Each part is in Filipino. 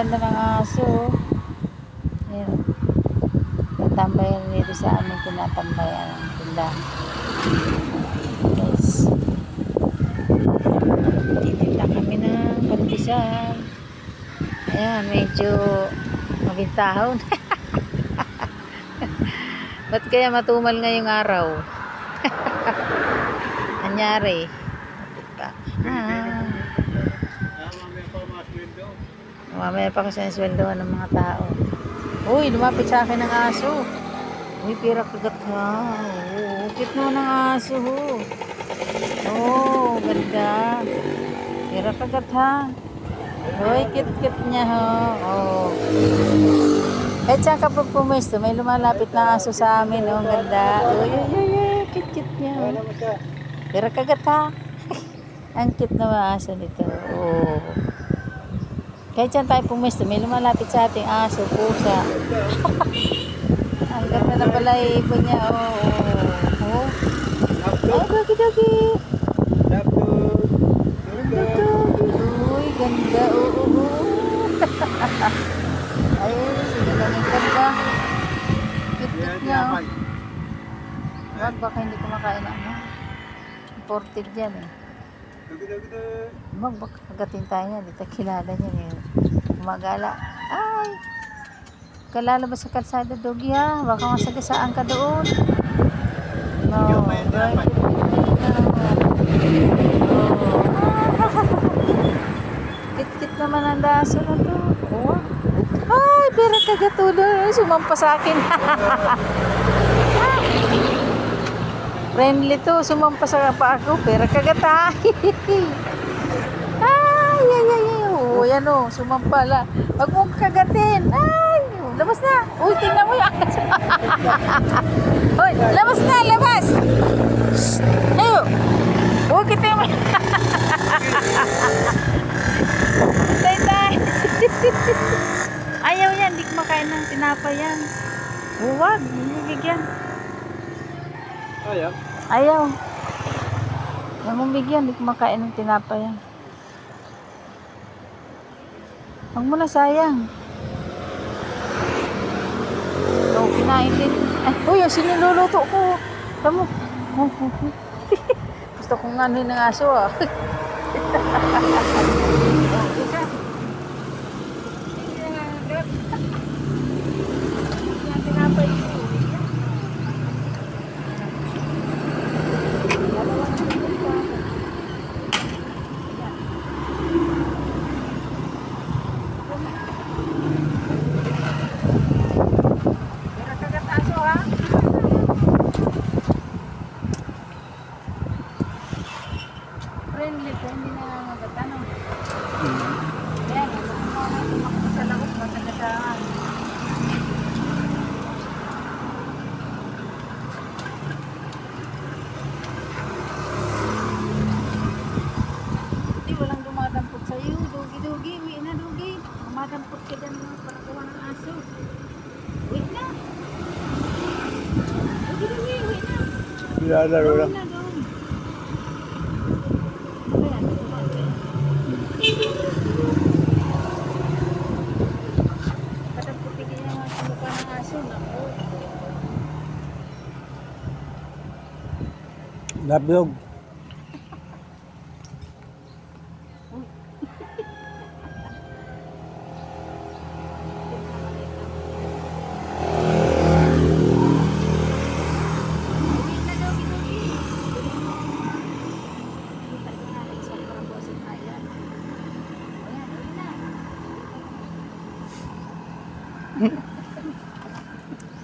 ganda ng aso. Ayan. Natambayan dito sa amin tinatambayan ang tindahan. Guys. Titinda kami ng pandesal. Ayan, medyo mabintahon. Ba't kaya matumal ngayong araw? Anyari? Ah. Mamaya pa kasi ang sweldohan ng mga tao. Uy, lumapit sa akin ng aso. Uy, pira kagat ka. Oo, cute naman ng aso. ho. Oh, ganda. Pira kagat ha. Uy, cute-cute niya ho. Oh. Eh, saan ka pa pumesto? May lumalapit na aso sa amin. Oh, ganda. Uy, uy, uy, uy. Cute-cute niya. Pira kagat ha. ang cute na aso nito. Oh. Kahit saan tayo pumesto, may lumalapit sa ating aso, pusa. Ang ganda na pala ibon niya. Oh, oh. oh. Ay, doggy, doggy. Doggy. Uy, ganda. Oo, oo. Ay, sige lang yung ganda. Cute-cute niya. Oh. Wag, baka hindi kumakain ng ano. Imported yan eh. Mag, baka kagatin tayo niya. Dito kilala niya eh. Gumagala. Ay! Kalala ba sa kalsada, Doggy ha? Baka masagasaan ka doon. No. Right. Kit-kit naman ang daso na to. Oh. Ay, pero kagatuloy. Sumampa sa akin. Friendly to. Sumampa sa pa ako. Pero kagata. Oh, yan o. Sumampa la. Huwag mong kagatin. Ay, labas na. Uy, tingnan mo yan. Uy, labas na, labas. Ayo. Huwag kita yung... tay, tay. Ayaw yan. Hindi kumakain ng tinapay yan. Huwag. Bigyan. Ayaw. Ayaw. Huwag mong bigyan. Hindi kumakain ng tinapay yan. Huwag mo na sayang. Oo, kinain din. Ay, uy, yung siniluluto ko. Oh, oh. Gusto kong ano ng aso ah. Tinapay ko. Pero kagat aso ha. Friendly ko, hindi na magatan. Kaya nga, tumakbo sa lakot, matagataan. Hindi, walang dumadampot sa'yo. Dugi, dugi, uwi na, dugi. Dumadampot ka dyan para gawa ng aso. Uwi na. Dugi, dugi, uwi na. Nilalaro Uwi lang. na doon. Ayan, Kadamputin ka niya mga mukha ng aso. Naku. Lablog. Uwi na, dugi, dugi. Kita ko nga, isang parabosin na yan. Ayan, uwi na.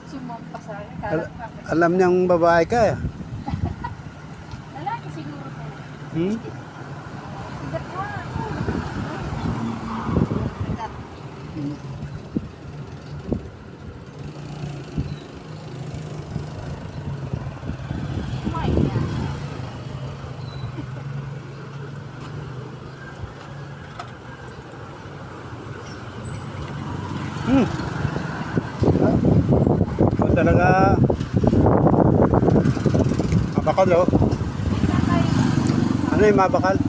Sumampa sa akin. Al- Karang ka. Alam niyang babae ka eh. Lalaki siguro. Hmm? Hmm. Ikaw talaga mabakal oh. Ano yung mabakal?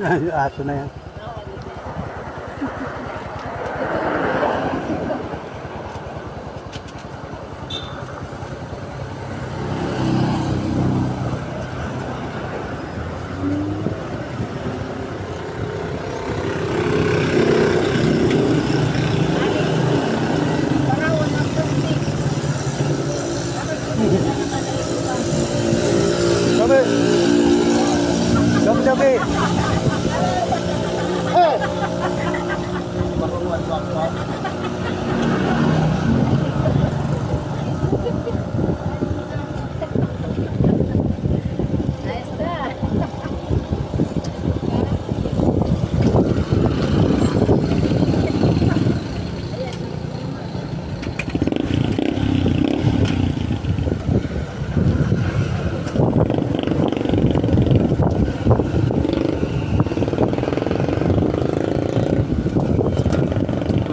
aso na yan.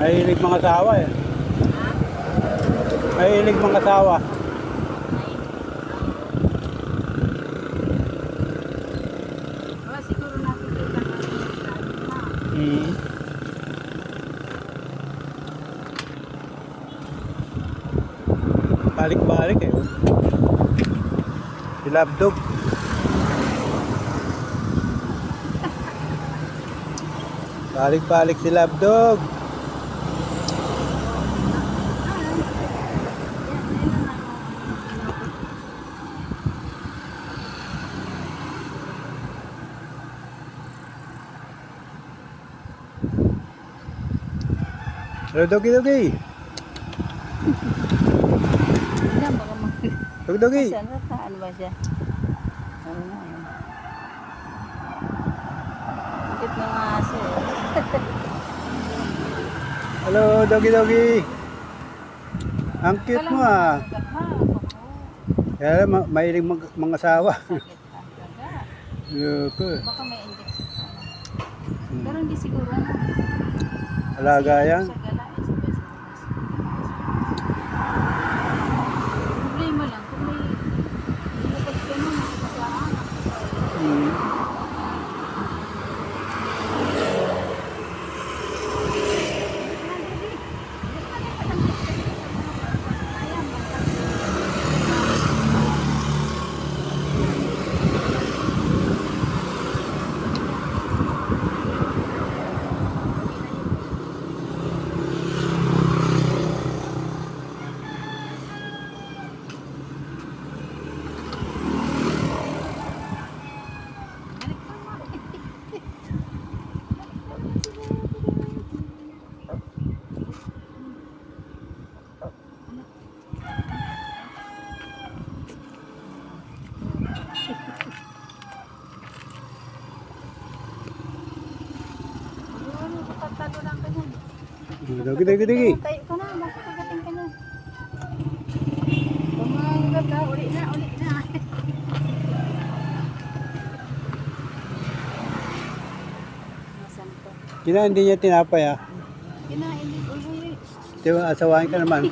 Mahilig mga asawa eh. Mahilig mga asawa. Oh. Hmm. Balik-balik eh. Si Labdog. Balik-balik si Labdog. Dogi Dogi. Dogi Dogi. Saan ba siya? Ano na yun? Cute ng aso eh. Hello, Dogi Dogi. Ang cute mo ah. Kaya ma mahilig mag mga asawa. Yoko. Baka may injection na. Pero hindi siguro ano. Alaga yan. Sa gala eh, sabay sa labas. Problema lang, kung may lumabas ka nun, masaan. Hmm. Ano, tatalo lang ka niyan. Dogi Dogi Dogi. Tayo ka na, bakit pagating ka na? Tumanggap ka, uli na, uli na. Kinain din niya tinapay ah. Kinain din. Uy, uy, asawahin ka naman.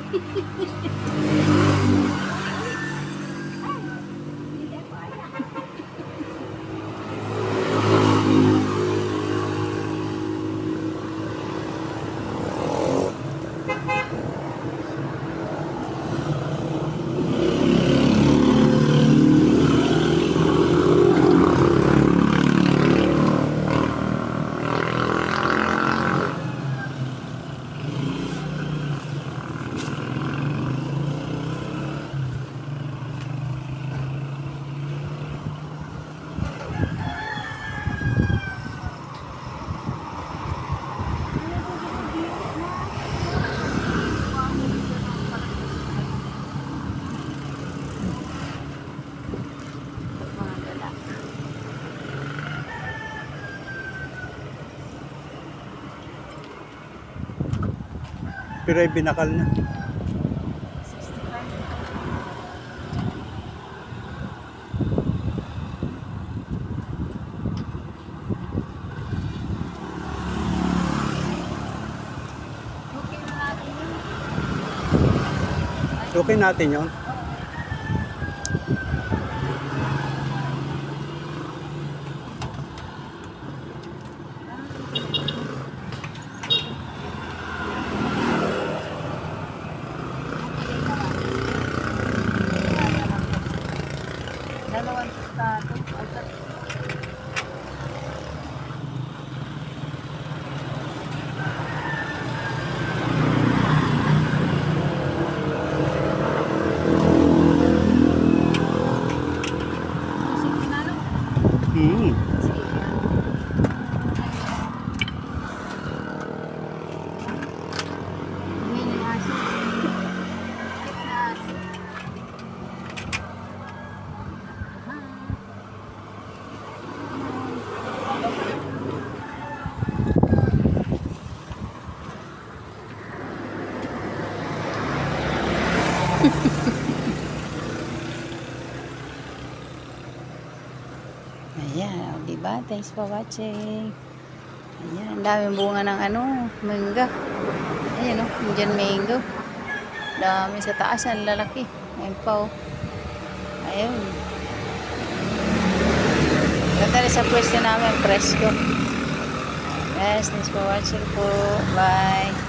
Mga dala. Pero ay binakal na. 65. Okay na natin yun. Okay natin yon. Dalawang tostado. Sige, pinalo. Hmm. Sige. Uwi na yung aso. Sakit na aso. Ayan, o, diba? Thanks for watching. Ayan, ang daming bunga ng ano, mangga. Ayan o, Indian mango. Dami sa taas, ang lalaki. Ayan pa o. Ganda rin sa pwesto namin, presko. Yes, thanks for watching po. Bye.